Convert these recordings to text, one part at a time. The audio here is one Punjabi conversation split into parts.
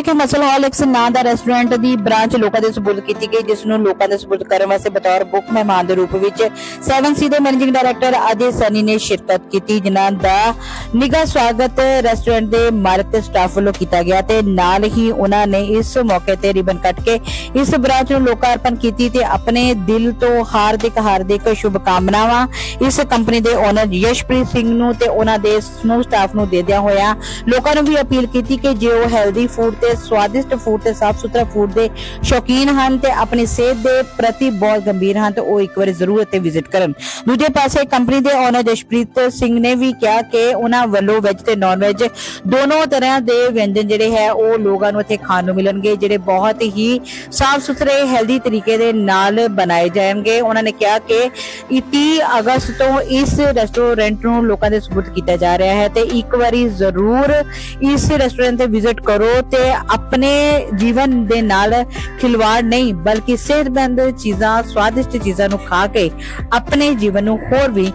ਵਿਖੇ ਮਸਲ ਹਾਲ ਇੱਕ ਨਾਂ ਦਾ ਰੈਸਟੋਰੈਂਟ ਦੀ ਬ੍ਰਾਂਚ ਲੋਕਾਂ ਦੇ ਸਬੂਤ ਕੀਤੀ ਗਈ, ਜਿਸ ਨੂੰ ਲੋਕਾਂ ਦੇ ਸਪੁਰਦ ਕਰਨ ਵਾਸਤੇ ਬਤੌਰ ਮੁੱਖ ਮਹਿਮਾਨ ਦੇ ਰੂਪ ਵਿੱਚ 7C ਦੇ ਮੈਨੇਜਿੰਗ ਡਾਇਰੈਕਟਰ ਅਜੇ ਸਨੀ ਨੇ ਸ਼ਿਰਕਤ ਕੀਤੀ, ਜਿਨ੍ਹਾਂ ਦਾ ਨਿੱਘਾ ਸਵਾਗਤ ਰੈਸਟੋਰੈਂਟ ਦੇ ਮਾਲਕ ਤੇ ਸਟਾਫ ਵੱਲੋਂ ਕੀਤਾ ਗਿਆ ਤੇ ਨਾਲ ਹੀ ਉਹਨਾਂ ਨੇ ਇਸ ਮੌਕੇ ਤੇ ਰਿਬਨ ਕੱਟ ਕੇ ਇਸ ਬ੍ਰਾਂਚ ਨੂੰ ਲੋਕਾਰਪਣ ਕੀਤੀ ਤੇ ਆਪਣੇ ਦਿਲ ਤੋਂ ਹਾਰਦਿਕ ਹਾਰਦਿਕ ਸ਼ੁਭ ਕਾਮਨਾਵਾਂ ਇਸ ਕੰਪਨੀ ਦੇ ਓਨਰ ਯਸ਼ਪ੍ਰੀਤ ਸਿੰਘ ਨੂੰ ਤੇ ਉਹਨਾਂ ਦੇ ਸਮੂਹ ਸਟਾਫ ਨੂੰ ਦੇਦਿਆਂ ਹੋਇਆ ਲੋਕਾਂ ਨੂੰ ਵੀ ਅਪੀਲ ਕੀਤੀ ਕਿ ਜੇ ਉਹ ਹੈਲਦੀ ਫੂਡ ਤੇ ਸਵਾਦਿਸ਼ਟ ਫੂਡ ਤੇ ਸਾਫ਼ ਸੁਥਰਾ ਫੂਡ ਦੇ ਸ਼ੌਕੀਨ ਹਨ ਤੇ ਆਪਣੀ ਸਿਹਤ ਦੇ ਪ੍ਰਤੀ ਬਹੁਤ ਗੰਭੀਰ ਹਨ ਤੇ ਉਹ ਇੱਕ ਵਾਰੀ ਜ਼ਰੂਰ ਇੱਥੇ ਵਿਜ਼ਿਟ ਕਰਨ। ਦੂਜੇ ਪਾਸੇ ਕੰਪਨੀ ਦੇ ਓਨਰ ਜਸ਼ਪ੍ਰੀਤ ਸਿੰਘ ਨੇ ਵੀ ਕਿਹਾ ਕਿ ਉਹਨਾਂ ਵੱਲੋਂ ਵੈਜ ਤੇ ਨਾਨ ਵੈਜ ਦੋਨੋਂ ਤਰ੍ਹਾਂ ਦੇ ਵਿਅੰਜਨ ਜਿਹੜੇ ਹੈ, ਉਹ ਲੋਕਾਂ ਨੂੰ ਇੱਥੇ ਖਾਣ ਨੂੰ ਮਿਲਣਗੇ, ਜਿਹੜੇ ਬਹੁਤ ਹੀ ਸਾਫ਼ ਸੁਥਰੇ ਹੈਲਦੀ ਤਰੀਕੇ ਦੇ ਨਾਲ ਬਣਾਏ ਜਾਣਗੇ। ਉਹਨਾਂ ਨੇ ਕਿਹਾ ਕਿ 30 ਅਗਸਤ ਤੋਂ ਇਸ ਰੈਸਟੋਰੈਂਟ ਨੂੰ ਲੋਕਾਂ ਦੇ ਸਬੂਤ ਕੀਤਾ ਜਾ ਰਿਹਾ ਹੈ ਤੇ ਇੱਕ ਵਾਰੀ ਜ਼ਰੂਰ ਇਸ ਰੈਸਟੋਰੈਂਟ ਤੇ ਵਿਜ਼ਿਟ ਕਰੋ ਤੇ ਆਪਣੇ ਜੀਵਨ ਦੇ ਨਾਲ ਖਿਲਵਾੜ ਨਹੀਂ, ਬਲਕਿ ਸਿਹਤਮੰਦ ਚੀਜ਼ਾਂ, ਸਵਾਦਿਸ਼ਟ ਚੀਜ਼ਾਂ ਨੂੰ ਖਾ ਕੇ ਆਪਣੇ ਜੀਵਨ ਨੂੰ ਹੋਰ ਵੀ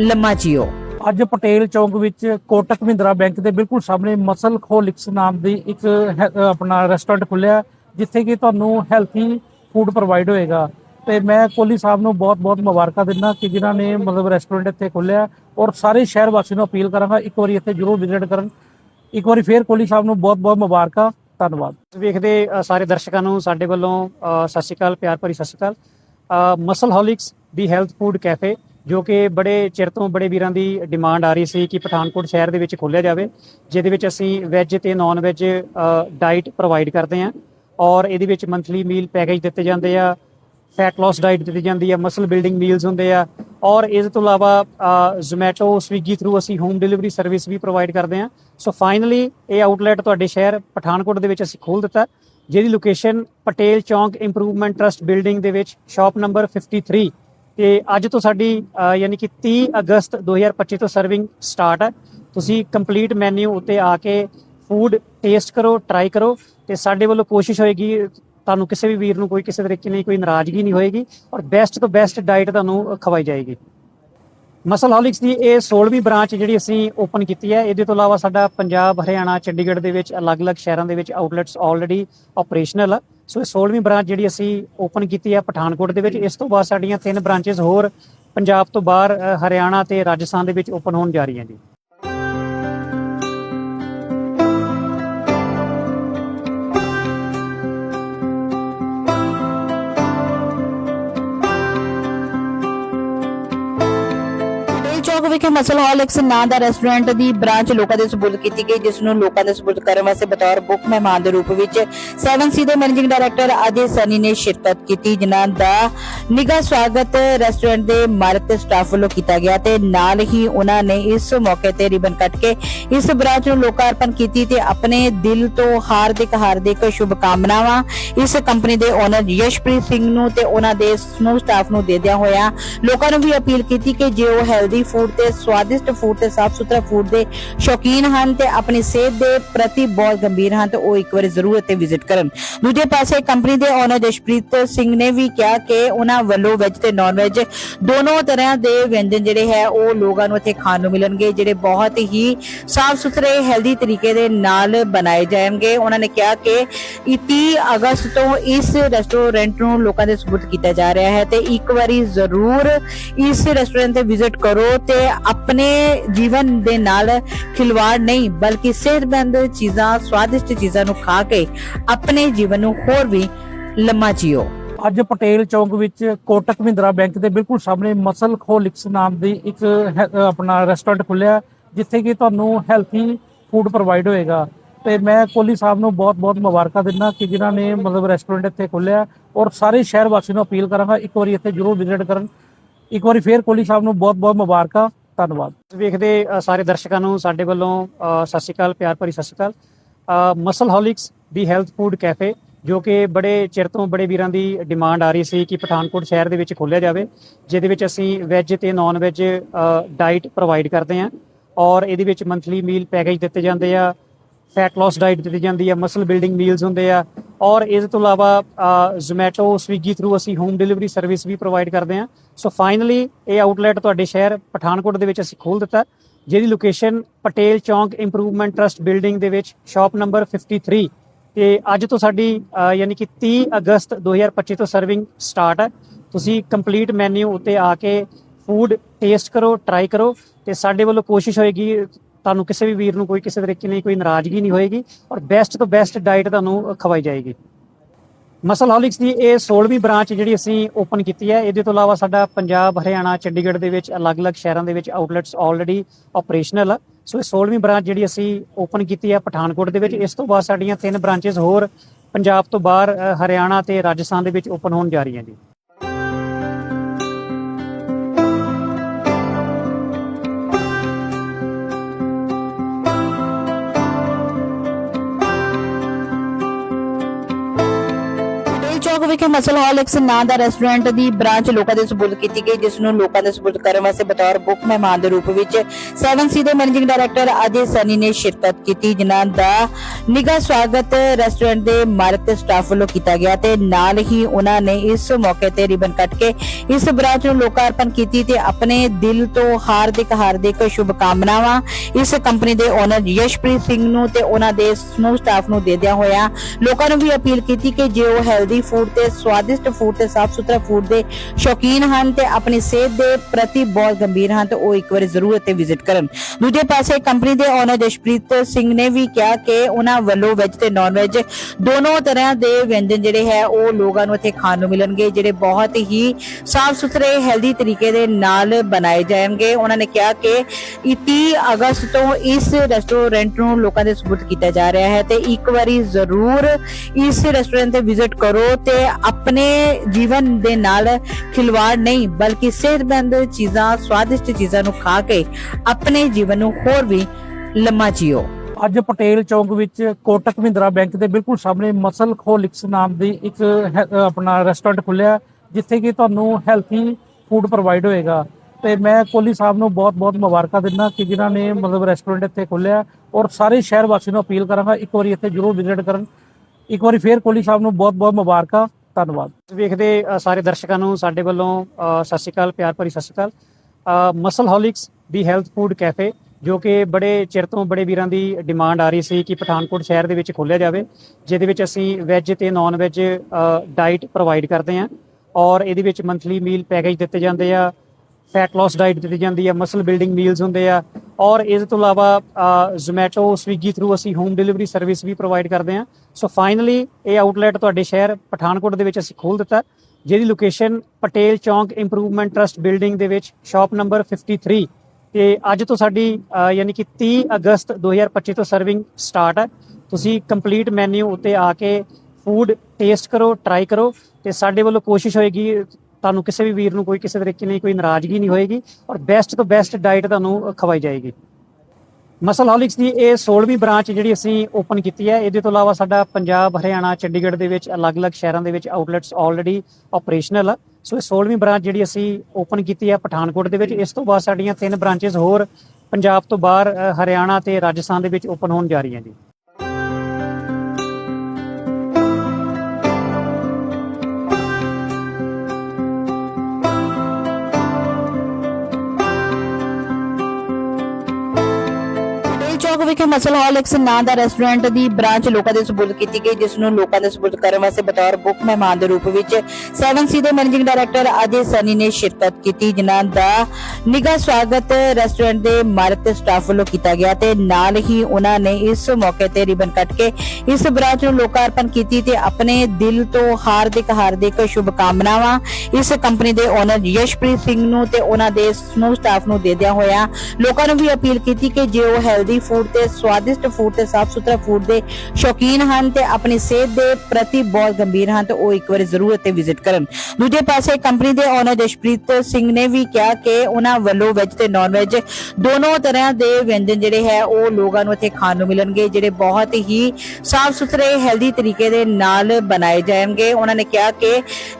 ਲੰਮਾ ਜੀਓ। ਅੱਜ ਪਟੇਲ ਚੌਂਕ ਵਿੱਚ ਕੋਟਕ ਮਹਿੰਦਰਾ ਬੈਂਕ ਦੇ ਬਿਲਕੁਲ ਸਾਹਮਣੇ ਮਸਲ ਖੋਲਿਕਸ ਨਾਮ ਦੀ ਇੱਕ ਆਪਣਾ ਰੈਸਟੋਰੈਂਟ ਖੁੱਲਿਆ, ਜਿੱਥੇ ਕਿ ਤੁਹਾਨੂੰ ਹੈਲਥੀ ਫੂਡ ਪ੍ਰੋਵਾਈਡ ਹੋਏਗਾ। ਤੇ ਮੈਂ ਕੋਹਲੀ ਸਾਹਿਬ ਨੂੰ ਬਹੁਤ-ਬਹੁਤ ਮੁਬਾਰਕਾਂ ਦਿੰਦਾ ਕਿ ਜਿਨ੍ਹਾਂ ਨੇ ਮਤਲਬ ਰੈਸਟੋਰੈਂਟ ਇੱਥੇ ਖੋਲਿਆ, ਔਰ ਸਾਰੇ ਸ਼ਹਿਰ ਵਾਸੀਆਂ ਨੂੰ ਅਪੀਲ ਕਰਾਂਗਾ ਇੱਕ ਵਾਰੀ ਇੱਥੇ ਜ਼ਰੂਰ ਵਿਜ਼ਿਟ ਕਰਨ। ਇੱਕ ਵਾਰੀ ਫੇਰ ਕੋਹਲੀ ਸਾਹਿਬ ਨੂੰ ਬਹੁਤ-ਬਹੁਤ ਮੁਬਾਰਕਾਂ। ਧੰਨਵਾਦ। ਵੇਖਦੇ ਅ, ਸਾਰੇ ਦਰਸ਼ਕਾਂ ਨੂੰ ਸਾਡੇ ਵੱਲੋਂ ਅ, ਸਤਿ ਸ਼੍ਰੀ ਅਕਾਲ ਪਿਆਰ ਭਰੀ ਸਤਿ ਸ਼੍ਰੀ ਅਕਾਲ। ਮਸਲ ਹੌਲਿਕਸ ਦੀ ਹੈਲਥ ਫੂਡ ਕੈਫੇ ਜੋ ਕਿ ਬੜੇ ਚਿਰ ਤੋਂ ਬੜੇ ਵੀਰਾਂ ਦੀ ਡਿਮਾਂਡ ਆ ਰਹੀ ਸੀ ਕਿ ਪਠਾਨਕੋਟ ਸ਼ਹਿਰ ਦੇ ਵਿੱਚ ਖੋਲ੍ਹਿਆ ਜਾਵੇ ਜਿਹਦੇ ਵਿੱਚ ਅਸੀਂ ਵੈਜ ਤੇ ਨਾਨ ਵੈਜ ਡਾਈਟ ਪ੍ਰੋਵਾਈਡ ਕਰਦੇ ਹਾਂ। ਔਰ ਇਹਦੇ ਵਿੱਚ ਮੰਥਲੀ ਮੀਲ ਪੈਕੇਜ ਦਿੱਤੇ ਜਾਂਦੇ ਆ। ਫੈਟ ਲਾਸ ਡਾਈਟ ਦਿੱਤੀ ਜਾਂਦੀ ਆ ਮਸਲ ਬਿਲਡਿੰਗ ਮੀਲਸ ਹੁੰਦੇ ਆ, ਔਰ ਇਸ ਤੋਂ ਇਲਾਵਾ ਜ਼ੋਮੈਟੋ ਸਵਿਗੀ ਥਰੂ ਅਸੀਂ ਹੋਮ ਡਿਲੀਵਰੀ ਸਰਵਿਸ ਵੀ ਪ੍ਰੋਵਾਈਡ ਕਰਦੇ ਹਾਂ ਸੋ ਫਾਈਨਲੀ ਇਹ ਆਊਟਲੈਟ ਤੁਹਾਡੇ ਸ਼ਹਿਰ ਪਠਾਨਕੋਟ ਦੇ ਵਿੱਚ ਅਸੀਂ ਖੋਲ ਦਿੱਤਾ, ਜਿਹਦੀ ਲੋਕੇਸ਼ਨ ਪਟੇਲ ਚੌਂਕ ਇੰਪਰੂਵਮੈਂਟ ਟਰਸਟ ਬਿਲਡਿੰਗ ਦੇ ਵਿੱਚ ਸ਼ਾਪ ਨੰਬਰ 53 ਤੇ ਅੱਜ ਤੋਂ ਸਾਡੀ ਯਾਨੀ ਕਿ 30 ਅਗਸਤ 2025 ਤੋਂ ਸਰਵਿੰਗ ਸਟਾਰਟ ਹੈ ਤੁਸੀਂ ਕੰਪਲੀਟ ਮੈਨੂ ਉੱਤੇ ਆ ਕੇ ਫੂਡ ਟੇਸਟ ਕਰੋ ਟਰਾਈ ਕਰੋ, ਤੇ ਸਾਡੇ ਵੱਲੋਂ ਕੋਸ਼ਿਸ਼ ਹੋਏਗੀ ਤੁਹਾਨੂੰ ਕਿਸੇ ਵੀ ਵੀਰ ਨੂੰ ਕੋਈ ਕਿਸੇ ਤਰੀਕੇ ਨਾਲ ਕੋਈ ਨਾਰਾਜ਼ਗੀ ਨਹੀਂ ਹੋਏਗੀ ਔਰ ਬੈਸਟ ਤੋਂ ਬੈਸਟ ਡਾਈਟ ਤੁਹਾਨੂੰ ਖਵਾਈ ਜਾਏਗੀ। ਮਸਲ ਹੌਲਿਕਸ ਦੀ ਇਹ 16ਵੀਂ ਬ੍ਰਾਂਚ ਜਿਹੜੀ ਅਸੀਂ ਓਪਨ ਕੀਤੀ ਹੈ, ਇਹਦੇ ਤੋਂ ਇਲਾਵਾ ਸਾਡਾ ਪੰਜਾਬ, ਹਰਿਆਣਾ, ਚੰਡੀਗੜ੍ਹ ਦੇ ਵਿੱਚ ਅਲੱਗ-ਅਲੱਗ ਸ਼ਹਿਰਾਂ ਦੇ ਵਿੱਚ ਆਊਟਲੈਟਸ ਆਲਰੇਡੀ ਆਪਰੇਸ਼ਨਲ ਆ। ਸੋ ਇਹ 16ਵੀਂ ਬ੍ਰਾਂਚ ਜਿਹੜੀ ਅਸੀਂ ਓਪਨ ਕੀਤੀ ਹੈ ਪਠਾਨਕੋਟ ਦੇ ਵਿੱਚ, ਇਸ ਤੋਂ ਬਾਅਦ ਸਾਡੀਆਂ ਤਿੰਨ ਬ੍ਰਾਂਚਸ ਹੋਰ ਪੰਜਾਬ ਤੋਂ ਬਾਹਰ ਹਰਿਆਣਾ ਤੇ ਰਾਜਸਥਾਨ ਦੇ ਵਿੱਚ ਓਪਨ ਹੋਣ ਜਾ ਰਹੀਆਂ ਜੀ। ਪਟੇਲ ਵਿਖੇ ਮਸਲ ਹਾਲ ਇੱਕ ਨਾਂ ਦਾ ਰੈਸਟੋਰੈਂਟ ਦੀ ਬ੍ਰਾਂਚ ਲੋਕਾਂ ਦੇ ਸਪੁਰਦ ਕੀਤੀ ਗਈ, ਜਿਸ ਨੂੰ ਲੋਕਾਂ ਦੇ ਸਪੁਰਦ ਕਰਨ ਵਾਸਤੇ ਬਤੌਰ ਮੁੱਖ ਮਹਿਮਾਨ ਦੇ ਰੂਪ ਵਿੱਚ 7C ਦੇ ਮੈਨੇਜਿੰਗ ਡਾਇਰੈਕਟਰ ਅਜੇ ਸਨੀ ਨੇ ਸ਼ਿਰਕਤ ਕੀਤੀ, ਜਿਨ੍ਹਾਂ ਦਾ ਨਿੱਘਾ ਸਵਾਗਤ ਰੈਸਟੋਰੈਂਟ ਦੇ ਮਾਲਕ ਤੇ ਸਟਾਫ ਵੱਲੋਂ ਕੀਤਾ ਗਿਆ ਤੇ ਨਾਲ ਹੀ ਉਹਨਾਂ ਨੇ ਇਸ ਮੌਕੇ ਤੇ ਰਿਬਨ ਕੱਟ ਕੇ ਇਸ ਬ੍ਰਾਂਚ ਨੂੰ ਲੋਕਾਰਪਣ ਕੀਤੀ ਤੇ ਆਪਣੇ ਦਿਲ ਤੋਂ ਹਾਰਦਿਕ ਹਾਰਦਿਕ ਸ਼ੁਭ ਕਾਮਨਾਵਾਂ ਇਸ ਕੰਪਨੀ ਦੇ ਓਨਰ ਯਸ਼ਪ੍ਰੀਤ ਸਿੰਘ ਨੂੰ ਤੇ ਉਹਨਾਂ ਦੇ ਸਮੂਹ ਸਟਾਫ ਨੂੰ ਦੇਦਿਆਂ ਹੋਇਆ ਲੋਕਾਂ ਨੂੰ ਵੀ ਅਪੀਲ ਕੀਤੀ ਕਿ ਜੇ ਉਹ ਹੈਲਦੀ ਫੂਡ ਤੇ ਸਵਾਦਿਸ਼ਟ ਫੂਡ ਤੇ ਸਾਫ਼ ਸੁਥਰਾ ਫੂਡ ਦੇ ਸ਼ੌਕੀਨ ਹਨ ਤੇ ਆਪਣੀ ਸਿਹਤ ਦੇ ਪ੍ਰਤੀ ਬਹੁਤ ਗੰਭੀਰ ਹਨ ਤੇ ਉਹ ਇੱਕ ਵਾਰੀ ਜ਼ਰੂਰ ਇੱਥੇ ਵਿਜ਼ਿਟ ਕਰਨ। ਦੂਜੇ ਪਾਸੇ ਕੰਪਨੀ ਦੇ ਓਨਰ ਜਸ਼ਪ੍ਰੀਤ ਸਿੰਘ ਨੇ ਵੀ ਕਿਹਾ ਕਿ ਉਹਨਾਂ ਵੱਲੋਂ ਵੈਜ ਤੇ ਨਾਨ ਵੈਜ ਦੋਨੋਂ ਤਰ੍ਹਾਂ ਦੇ ਵਿਅੰਜਨ ਜਿਹੜੇ ਹੈ, ਉਹ ਲੋਕਾਂ ਨੂੰ ਇੱਥੇ ਖਾਣ ਨੂੰ ਮਿਲਣਗੇ, ਜਿਹੜੇ ਬਹੁਤ ਹੀ ਸਾਫ਼ ਸੁਥਰੇ ਹੈਲਦੀ ਤਰੀਕੇ ਦੇ ਨਾਲ ਬਣਾਏ ਜਾਣਗੇ। ਉਹਨਾਂ ਨੇ ਕਿਹਾ ਕਿ 30 ਅਗਸਤ ਤੋਂ ਇਸ ਰੈਸਟੋਰੈਂਟ ਨੂੰ ਲੋਕਾਂ ਦੇ ਸਬੂਤ ਕੀਤਾ ਜਾ ਰਿਹਾ ਹੈ ਤੇ ਇੱਕ ਵਾਰੀ ਜ਼ਰੂਰ ਇਸ ਰੈਸਟੋਰੈਂਟ ਤੇ ਵਿਜ਼ਿਟ ਕਰੋ ਤੇ ਆਪਣੇ ਜੀਵਨ ਦੇ ਨਾਲ ਖਿਲਵਾੜ ਨਹੀਂ, ਬਲਕਿ ਸਿਹਤਮੰਦ ਚੀਜ਼ਾਂ, ਸਵਾਦਿਸ਼ਟ ਚੀਜ਼ਾਂ ਨੂੰ ਖਾ ਕੇ ਆਪਣੇ ਜੀਵਨ ਨੂੰ ਹੋਰ ਵੀ ਲੰਮਾ ਜੀਓ। ਅੱਜ ਪਟੇਲ ਚੌਂਕ ਵਿੱਚ ਕੋਟਕ ਮਹਿੰਦਰਾ ਬੈਂਕ ਦੇ ਬਿਲਕੁਲ ਸਾਹਮਣੇ ਮਸਲ ਖੋਲਿਕਸ ਨਾਮ ਦੀ ਇੱਕ ਆਪਣਾ ਰੈਸਟੋਰੈਂਟ ਖੁੱਲਿਆ, ਜਿੱਥੇ ਕਿ ਤੁਹਾਨੂੰ ਹੈਲਥੀ ਫੂਡ ਪ੍ਰੋਵਾਈਡ ਹੋਏਗਾ। ਤੇ ਮੈਂ ਕੋਹਲੀ ਸਾਹਿਬ ਨੂੰ ਬਹੁਤ-ਬਹੁਤ ਮੁਬਾਰਕਾਂ ਦਿੰਦਾ ਕਿ ਜਿਨ੍ਹਾਂ ਨੇ ਮਤਲਬ ਰੈਸਟੋਰੈਂਟ ਇੱਥੇ ਖੋਲਿਆ, ਔਰ ਸਾਰੇ ਸ਼ਹਿਰ ਵਾਸੀਆਂ ਨੂੰ ਅਪੀਲ ਕਰਾਂਗਾ, ਇੱਕ ਵਾਰੀ ਇੱਥੇ ਜ਼ਰੂਰ ਵਿਜ਼ਿਟ ਕਰਨ। ਇੱਕ ਵਾਰੀ ਫੇਰ ਕੋਹਲੀ ਸਾਹਿਬ ਨੂੰ ਬਹੁਤ-ਬਹੁਤ ਮੁਬਾਰਕਾਂ, ਧੰਨਵਾਦ। ਵੇਖਦੇ ਸਾਰੇ ਦਰਸ਼ਕਾਂ ਨੂੰ ਸਾਡੇ ਵੱਲੋਂ ਸਤਿ ਸ਼੍ਰੀ ਅਕਾਲ, ਪਿਆਰ ਭਰੀ ਸਤਿ ਸ਼੍ਰੀ ਅਕਾਲ। ਮਸਲ ਹੌਲਿਕਸ ਦੀ ਹੈਲਥ ਫੂਡ ਕੈਫੇ ਜੋ ਕਿ ਬੜੇ ਚਿਰ ਤੋਂ ਬੜੇ ਵੀਰਾਂ ਦੀ ਡਿਮਾਂਡ ਆ ਰਹੀ ਸੀ ਕਿ ਪਠਾਨਕੋਟ ਸ਼ਹਿਰ ਦੇ ਵਿੱਚ ਖੋਲ੍ਹਿਆ ਜਾਵੇ, ਜਿਹਦੇ ਵਿੱਚ ਅਸੀਂ ਵੈਜ ਤੇ ਨਾਨ ਵੈਜ ਡਾਈਟ ਪ੍ਰੋਵਾਈਡ ਕਰਦੇ ਹਾਂ। ਔਰ ਇਹਦੇ ਵਿੱਚ ਮੰਥਲੀ ਮੀਲ ਪੈਕੇਜ ਦਿੱਤੇ ਜਾਂਦੇ ਆ। ਫੈਟ ਲਾਸ ਡਾਈਟ ਦਿੱਤੀ ਜਾਂਦੀ ਆ ਮਸਲ ਬਿਲਡਿੰਗ ਮੀਲਸ ਹੁੰਦੇ ਆ, ਔਰ ਇਸ ਤੋਂ ਇਲਾਵਾ ਜ਼ੋਮੈਟੋ ਸਵੀਗੀ ਥਰੂ ਅਸੀਂ ਹੋਮ ਡਿਲੀਵਰੀ ਸਰਵਿਸ ਵੀ ਪ੍ਰੋਵਾਈਡ ਕਰਦੇ ਹਾਂ ਸੋ ਫਾਈਨਲੀ ਇਹ ਆਊਟਲੈਟ ਤੁਹਾਡੇ ਸ਼ਹਿਰ ਪਠਾਨਕੋਟ ਦੇ ਵਿੱਚ ਅਸੀਂ ਖੋਲ ਦਿੱਤਾ, ਜਿਹਦੀ ਲੋਕੇਸ਼ਨ ਪਟੇਲ ਚੌਂਕ ਇੰਪਰੂਵਮੈਂਟ ਟਰਸਟ ਬਿਲਡਿੰਗ ਦੇ ਵਿੱਚ ਸ਼ਾਪ ਨੰਬਰ 53 ਤੇ ਅੱਜ ਤੋਂ ਸਾਡੀ ਯਾਨੀ ਕਿ 30 ਅਗਸਤ 2025 ਤੋਂ ਸਰਵਿੰਗ ਸਟਾਰਟ ਹੈ ਤੁਸੀਂ ਕੰਪਲੀਟ ਮੈਨੂ ਉੱਤੇ ਆ ਕੇ ਫੂਡ ਟੇਸਟ ਕਰੋ ਟਰਾਈ ਕਰੋ, ਤੇ ਸਾਡੇ ਵੱਲੋਂ ਕੋਸ਼ਿਸ਼ ਹੋਏਗੀ ਤੁਹਾਨੂੰ ਕਿਸੇ ਵੀ ਵੀਰ ਨੂੰ ਕੋਈ ਕਿਸੇ ਤਰੀਕੇ ਨਾਲ ਕੋਈ ਨਾਰਾਜ਼ਗੀ ਨਹੀਂ ਹੋਏਗੀ ਔਰ ਬੈਸਟ ਤੋਂ ਬੈਸਟ ਡਾਈਟ ਤੁਹਾਨੂੰ ਖਵਾਈ ਜਾਏਗੀ। ਮਸਲ ਹੌਲਿਕਸ ਦੀ ਇਹ 16ਵੀਂ ਬ੍ਰਾਂਚ ਜਿਹੜੀ ਅਸੀਂ ਓਪਨ ਕੀਤੀ ਹੈ, ਇਹਦੇ ਤੋਂ ਇਲਾਵਾ ਸਾਡਾ ਪੰਜਾਬ, ਹਰਿਆਣਾ, ਚੰਡੀਗੜ੍ਹ ਦੇ ਵਿੱਚ ਅਲੱਗ-ਅਲੱਗ ਸ਼ਹਿਰਾਂ ਦੇ ਵਿੱਚ ਆਊਟਲੈਟਸ ਆਲਰੇਡੀ ਆਪਰੇਸ਼ਨਲ ਆ। ਸੋ ਇਹ 16ਵੀਂ ਬ੍ਰਾਂਚ ਜਿਹੜੀ ਅਸੀਂ ਓਪਨ ਕੀਤੀ ਹੈ ਪਠਾਨਕੋਟ ਦੇ ਵਿੱਚ, ਇਸ ਤੋਂ ਬਾਅਦ ਸਾਡੀਆਂ ਤਿੰਨ ਬ੍ਰਾਂਚਸ ਹੋਰ ਪੰਜਾਬ ਤੋਂ ਬਾਹਰ ਹਰਿਆਣਾ ਤੇ ਰਾਜਸਥਾਨ ਦੇ ਵਿੱਚ ਓਪਨ ਹੋਣ ਜਾ ਰਹੀਆਂ ਜੀ। ਪਟੇਲ ਚੌਕ ਵਿਖੇ ਮਸਲ ਹਾਲਿਕਸ ਨਾਂ ਦਾ ਰੈਸਟੋਰੈਂਟ ਦੀ ਬ੍ਰਾਂਚ ਲੋਕਾਂ ਦੇ ਸਪੁਰਦ ਕੀਤੀ ਗਈ, ਜਿਸ ਨੂੰ ਲੋਕਾਂ ਦੇ ਸਪੁਰਦ ਕਰਨ ਵਾਸਤੇ ਬਤੌਰ ਮੁੱਖ ਮਹਿਮਾਨ ਦੇ ਰੂਪ ਵਿੱਚ 7C ਦੇ ਮੈਨੇਜਿੰਗ ਡਾਇਰੈਕਟਰ ਅਜੇ ਸਨੀ ਨੇ ਸ਼ਿਰਕਤ ਕੀਤੀ, ਜਿਨ੍ਹਾਂ ਦਾ ਨਿੱਘਾ ਸਵਾਗਤ ਰੈਸਟੋਰੈਂਟ ਦੇ ਮਾਲਕ ਤੇ ਸਟਾਫ ਵੱਲੋਂ ਕੀਤਾ ਗਿਆ ਤੇ ਨਾਲ ਹੀ ਉਹਨਾਂ ਨੇ ਇਸ ਮੌਕੇ ਤੇ ਰਿਬਨ ਕੱਟ ਕੇ ਇਸ ਬ੍ਰਾਂਚ ਨੂੰ ਲੋਕਾਰਪਣ ਕੀਤੀ ਤੇ ਆਪਣੇ ਦਿਲ ਤੋਂ ਹਾਰਦਿਕ ਹਾਰਦਿਕ ਸ਼ੁਭ ਕਾਮਨਾਵਾਂ ਇਸ ਕੰਪਨੀ ਦੇ ਓਨਰ ਯਸ਼ਪ੍ਰੀਤ ਸਿੰਘ ਨੂੰ ਤੇ ਉਹਨਾਂ ਦੇ ਸਮੂਹ ਸਟਾਫ ਨੂੰ ਦੇਦਿਆਂ ਹੋਇਆ ਲੋਕਾਂ ਨੂੰ ਵੀ ਅਪੀਲ ਕੀਤੀ ਕਿ ਜੇ ਉਹ ਹੈਲਦੀ ਫੂਡ ਤੇ ਸਵਾਦਿਸ਼ਟ ਫੂਡ ਤੇ ਸਾਫ਼ ਸੁਥਰਾ ਫੂਡ ਦੇ ਸ਼ੌਕੀਨ ਹਨ ਤੇ ਆਪਣੀ ਸਿਹਤ ਦੇ ਪ੍ਰਤੀ ਬਹੁਤ ਗੰਭੀਰ ਹਨ ਤੇ ਉਹ ਇੱਕ ਵਾਰ ਜ਼ਰੂਰ ਇੱਥੇ ਵਿਜ਼ਿਟ ਕਰਨ। ਦੂਜੇ ਪਾਸੇ ਕੰਪਨੀ ਦੇ ਓਨਰ ਜਸ਼ਪ੍ਰੀਤ ਸਿੰਘ ਨੇ ਵੀ ਕਿਹਾ ਕਿ ਉਹਨਾਂ ਵੱਲੋਂ ਵੈਜ ਤੇ ਨਾਨ ਵੈਜ ਦੋਨੋਂ ਤਰ੍ਹਾਂ ਦੇ ਵਿਅੰਜਨ ਜਿਹੜੇ ਹੈ, ਉਹ ਲੋਕਾਂ ਨੂੰ ਇੱਥੇ ਖਾਣ ਨੂੰ ਮਿਲਣਗੇ, ਜਿਹੜੇ ਬਹੁਤ ਹੀ ਸਾਫ਼ ਸੁਥਰੇ ਹੈਲਦੀ ਤਰੀਕੇ ਦੇ ਨਾਲ ਬਣਾਏ ਜਾਣਗੇ। ਉਹਨਾਂ ਨੇ ਕਿਹਾ ਕਿ ਇਹ 30 ਅਗਸਤ ਤੋਂ ਇਸ ਰੈਸਟੋਰੈਂਟ ਨੂੰ ਲੋਕਾਂ ਦੇ ਸਬੂਤ ਕੀਤਾ ਜਾ ਰਿਹਾ ਹੈ ਤੇ ਇੱਕ ਵਾਰੀ ਜ਼ਰੂਰ ਇਸ ਰੈਸਟੋਰੈਂਟ ਤੇ ਵਿਜ਼ਿਟ ਕਰੋ ਤੇ ਆਪਣੇ ਜੀਵਨ ਦੇ ਨਾਲ ਖਿਲਵਾੜ ਨਹੀਂ, ਬਲਕਿ ਸਿਹਤਮੰਦ ਚੀਜ਼ਾਂ, ਸਵਾਦਿਸ਼ਟ ਚੀਜ਼ਾਂ ਨੂੰ ਖਾ ਕੇ ਆਪਣੇ ਜੀਵਨ ਨੂੰ ਹੋਰ ਵੀ ਲੰਮਾ ਜੀਓ। ਅੱਜ ਪਟੇਲ ਚੌਂਕ ਵਿੱਚ ਕੋਟਕ ਮਹਿੰਦਰਾ ਬੈਂਕ ਦੇ ਬਿਲਕੁਲ ਸਾਹਮਣੇ ਮਸਲ ਖੋਲਿਕਸ ਨਾਮ ਦੀ ਇੱਕ ਹੈ- ਆਪਣਾ ਰੈਸਟੋਰੈਂਟ ਖੁੱਲਿਆ, ਜਿੱਥੇ ਕਿ ਤੁਹਾਨੂੰ ਹੈਲਥੀ ਫੂਡ ਪ੍ਰੋਵਾਈਡ ਹੋਏਗਾ। ਤੇ ਮੈਂ ਕੋਹਲੀ ਸਾਹਿਬ ਨੂੰ ਬਹੁਤ-ਬਹੁਤ ਮੁਬਾਰਕਾਂ ਦਿੰਦਾ ਕਿ ਜਿਨ੍ਹਾਂ ਨੇ ਮਤਲਬ ਰੈਸਟੋਰੈਂਟ ਇੱਥੇ ਖੋਲ੍ਹਿਆ ਔਰ ਸਾਰੇ ਸ਼ਹਿਰ ਵਾਸੀਆਂ ਨੂੰ ਅਪੀਲ ਕਰਾਂਗਾ ਇੱਕ ਵਾਰੀ ਇੱਥੇ ਜ਼ਰੂਰ ਵਿਜ਼ਿਟ ਕਰਨ। ਇੱਕ ਵਾਰੀ ਫੇਰ ਕੋਹਲੀ ਸਾਹਿਬ ਨੂੰ ਬਹੁਤ-ਬਹੁਤ ਮੁਬਾਰਕਾਂ। ਧੰਨਵਾਦ। ਵੇਖਦੇ ਸਾਰੇ ਦਰਸ਼ਕਾਂ ਨੂੰ ਸਾਡੇ ਵੱਲੋਂ ਸਤਿ ਸ਼੍ਰੀ ਅਕਾਲ, ਪਿਆਰ ਭਰੀ ਸਤਿ ਸ਼੍ਰੀ ਅਕਾਲ। ਮਸਲ ਹੌਲਿਕਸ ਦੀ ਹੈਲਥ ਫੂਡ ਕੈਫੇ ਜੋ ਕਿ ਬੜੇ ਚਿਰ ਤੋਂ ਬੜੇ ਵੀਰਾਂ ਦੀ ਡਿਮਾਂਡ ਆ ਰਹੀ ਸੀ ਕਿ ਪਠਾਨਕੋਟ ਸ਼ਹਿਰ ਦੇ ਵਿੱਚ ਖੋਲ੍ਹਿਆ ਜਾਵੇ, ਜਿਹਦੇ ਵਿੱਚ ਅਸੀਂ ਵੈਜ ਤੇ ਨਾਨ ਵੈਜ ਡਾਈਟ ਪ੍ਰੋਵਾਈਡ ਕਰਦੇ ਹਾਂ। ਔਰ ਇਹਦੇ ਵਿੱਚ ਮੰਥਲੀ ਮੀਲ ਪੈਕੇਜ ਦਿੱਤੇ ਜਾਂਦੇ ਆ। ਫੈਟ ਲਾਸ ਡਾਈਟ ਦਿੱਤੀ ਜਾਂਦੀ ਹੈ ਮਸਲ ਬਿਲਡਿੰਗ ਮੀਲਸ ਹੁੰਦੇ ਆ, ਔਰ ਇਸ ਤੋਂ ਇਲਾਵਾ ਜ਼ੋਮੈਟੋ ਸਵੀਗੀ ਥਰੂ ਅਸੀਂ ਹੋਮ ਡਿਲੀਵਰੀ ਸਰਵਿਸ ਵੀ ਪ੍ਰੋਵਾਈਡ ਕਰਦੇ ਹਾਂ ਸੋ ਫਾਈਨਲੀ ਇਹ ਆਊਟਲੈਟ ਤੁਹਾਡੇ ਸ਼ਹਿਰ ਪਠਾਨਕੋਟ ਦੇ ਵਿੱਚ ਅਸੀਂ ਖੋਲ ਦਿੱਤਾ, ਜਿਹਦੀ ਲੋਕੇਸ਼ਨ ਪਟੇਲ ਚੌਂਕ ਇੰਪਰੂਵਮੈਂਟ ਟਰਸਟ ਬਿਲਡਿੰਗ ਦੇ ਵਿੱਚ ਸ਼ਾਪ ਨੰਬਰ 53 ਤੇ ਅੱਜ ਤੋਂ ਸਾਡੀ ਯਾਨੀ ਕਿ 30 ਅਗਸਤ 2025 ਤੋਂ ਸਰਵਿੰਗ ਸਟਾਰਟ ਹੈ ਤੁਸੀਂ ਕੰਪਲੀਟ ਮੈਨੂ ਉੱਤੇ ਆ ਕੇ ਫੂਡ ਟੇਸਟ ਕਰੋ ਟਰਾਈ ਕਰੋ, ਤੇ ਸਾਡੇ ਵੱਲੋਂ ਕੋਸ਼ਿਸ਼ ਹੋਏਗੀ ਤੁਹਾਨੂੰ ਕਿਸੇ ਵੀ ਵੀਰ ਨੂੰ ਕੋਈ ਕਿਸੇ ਤਰੀਕੇ ਨਾਲ ਕੋਈ ਨਾਰਾਜ਼ਗੀ ਨਹੀਂ ਹੋਏਗੀ ਔਰ ਬੈਸਟ ਤੋਂ ਬੈਸਟ ਡਾਈਟ ਤੁਹਾਨੂੰ ਖਵਾਈ ਜਾਏਗੀ। ਮਸਲ ਹੌਲਿਕਸ ਦੀ ਇਹ 16ਵੀਂ ਬ੍ਰਾਂਚ ਜਿਹੜੀ ਅਸੀਂ ਓਪਨ ਕੀਤੀ ਹੈ, ਇਹਦੇ ਤੋਂ ਇਲਾਵਾ ਸਾਡਾ ਪੰਜਾਬ, ਹਰਿਆਣਾ, ਚੰਡੀਗੜ੍ਹ ਦੇ ਵਿੱਚ ਅਲੱਗ-ਅਲੱਗ ਸ਼ਹਿਰਾਂ ਦੇ ਵਿੱਚ ਆਊਟਲੈਟਸ ਆਲਰੇਡੀ ਆਪਰੇਸ਼ਨਲ ਆ। ਸੋ ਇਹ 16ਵੀਂ ਬ੍ਰਾਂਚ ਜਿਹੜੀ ਅਸੀਂ ਓਪਨ ਕੀਤੀ ਹੈ ਪਠਾਨਕੋਟ ਦੇ ਵਿੱਚ, ਇਸ ਤੋਂ ਬਾਅਦ ਸਾਡੀਆਂ ਤਿੰਨ ਬ੍ਰਾਂਚਸ ਹੋਰ ਪੰਜਾਬ ਤੋਂ ਬਾਹਰ ਹਰਿਆਣਾ ਤੇ ਰਾਜਸਥਾਨ ਦੇ ਵਿੱਚ ਓਪਨ ਹੋਣ ਜਾ ਰਹੀਆਂ ਜੀ। ਵਿਖੇ ਮਸਲ ਹਾਲਿਕਸ ਨਾਂ ਦਾ ਰੈਸਟੋਰੈਂਟ ਦੀ ਬ੍ਰਾਂਚ ਲੋਕਾਂ ਦੇ ਸਪੁਰਦ ਕੀਤੀ ਗਈ, ਜਿਸ ਨੂੰ ਲੋਕਾਂ ਦੇ ਸਪੁਰਦ ਕਰਨ ਵਾਸਤੇ ਬਤੌਰ ਮੁੱਖ ਮਹਿਮਾਨ ਦੇ ਰੂਪ ਵਿੱਚ 7C ਦੇ ਮੈਨੇਜਿੰਗ ਡਾਇਰੈਕਟਰ ਅਜੇ ਸਨੀ ਨੇ ਸ਼ਿਰਕਤ ਕੀਤੀ, ਜਿਨ੍ਹਾਂ ਦਾ ਨਿੱਘਾ ਸਵਾਗਤ ਰੈਸਟੋਰੈਂਟ ਦੇ ਮਾਲਕ ਤੇ ਸਟਾਫ ਵੱਲੋਂ ਕੀਤਾ ਗਿਆ ਤੇ ਨਾਲ ਹੀ ਉਹਨਾਂ ਨੇ ਇਸ ਮੌਕੇ ਤੇ ਰਿਬਨ ਕੱਟ ਕੇ ਇਸ ਬ੍ਰਾਂਚ ਨੂੰ ਲੋਕਾਰਪਣ ਕੀਤੀ ਤੇ ਆਪਣੇ ਦਿਲ ਤੋਂ ਹਾਰਦਿਕ ਹਾਰਦਿਕ ਸ਼ੁਭ ਕਾਮਨਾਵਾਂ ਇਸ ਕੰਪਨੀ ਦੇ ਓਨਰ ਯਸ਼ਪ੍ਰੀਤ ਸਿੰਘ ਨੂੰ ਤੇ ਉਹਨਾਂ ਦੇ ਸਮੂਹ ਸਟਾਫ ਨੂੰ ਦੇਦਿਆਂ ਹੋਇਆ ਲੋਕਾਂ ਨੂੰ ਵੀ ਅਪੀਲ ਕੀਤੀ ਕਿ ਜੇ ਉਹ ਹੈਲਦੀ ਫੂਡ ਤੇ ਸਵਾਦਿਸ਼ਟ ਫੂਡ ਤੇ ਸਾਫ਼ ਸੁਥਰਾ ਫੂਡ ਦੇ ਸ਼ੌਕੀਨ ਹਨ ਤੇ ਆਪਣੀ ਸਿਹਤ ਦੇ ਪ੍ਰਤੀ ਬਹੁਤ ਗੰਭੀਰ ਹਨ ਤੇ ਉਹ ਇੱਕ ਵਾਰ ਜ਼ਰੂਰ ਇੱਥੇ ਵਿਜ਼ਿਟ ਕਰਨ। ਦੂਜੇ ਪਾਸੇ ਕੰਪਨੀ ਦੇ ਓਨਰ ਜਸ਼ਪ੍ਰੀਤ ਸਿੰਘ ਨੇ ਵੀ ਕਿਹਾ ਕਿ ਉਹਨਾਂ ਵੱਲੋਂ ਵੈਜ ਤੇ ਨਾਨ ਵੈਜ ਦੋਨੋਂ ਤਰ੍ਹਾਂ ਦੇ ਵਿਅੰਜਨ ਜਿਹੜੇ ਹੈ, ਉਹ ਲੋਕਾਂ ਨੂੰ ਇੱਥੇ ਖਾਣ ਨੂੰ ਮਿਲਣਗੇ, ਜਿਹੜੇ ਬਹੁਤ ਹੀ ਸਾਫ਼ ਸੁਥਰੇ ਹੈਲਦੀ ਤਰੀਕੇ ਦੇ ਨਾਲ ਬਣਾਏ ਜਾਣਗੇ। ਉਹਨਾਂ ਨੇ ਕਿਹਾ ਕਿ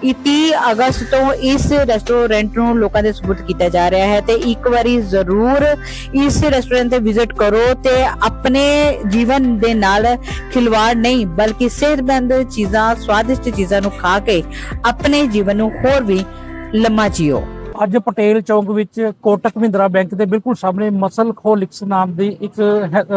ਇਹ 30 ਅਗਸਤ ਤੋਂ ਇਸ ਰੈਸਟੋਰੈਂਟ ਨੂੰ ਲੋਕਾਂ ਦੇ ਸਪੁਰਦ ਕੀਤਾ ਜਾ ਰਿਹਾ ਹੈ ਤੇ ਇੱਕ ਵਾਰੀ ਜ਼ਰੂਰ ਇਸ ਰੈਸਟੋਰੈਂਟ ਤੇ ਵਿਜ਼ਿਟ ਕਰੋ ਤੇ ਆਪਣੇ ਜੀਵਨ ਦੇ ਨਾਲ ਖਿਲਵਾੜ ਨਹੀਂ, ਬਲਕਿ ਸਿਹਤਮੰਦ ਚੀਜ਼ਾਂ, ਸਵਾਦਿਸ਼ਟ ਚੀਜ਼ਾਂ ਨੂੰ ਖਾ ਕੇ ਆਪਣੇ ਜੀਵਨ ਨੂੰ ਹੋਰ ਵੀ ਲੰਮਾ ਜੀਓ। ਅੱਜ ਪਟੇਲ ਚੌਂਕ ਵਿੱਚ ਕੋਟਕ ਮਹਿੰਦਰਾ ਬੈਂਕ ਦੇ ਬਿਲਕੁਲ ਸਾਹਮਣੇ ਮਸਲ ਖੋਲਿਕਸ ਨਾਮ ਦੀ ਇੱਕ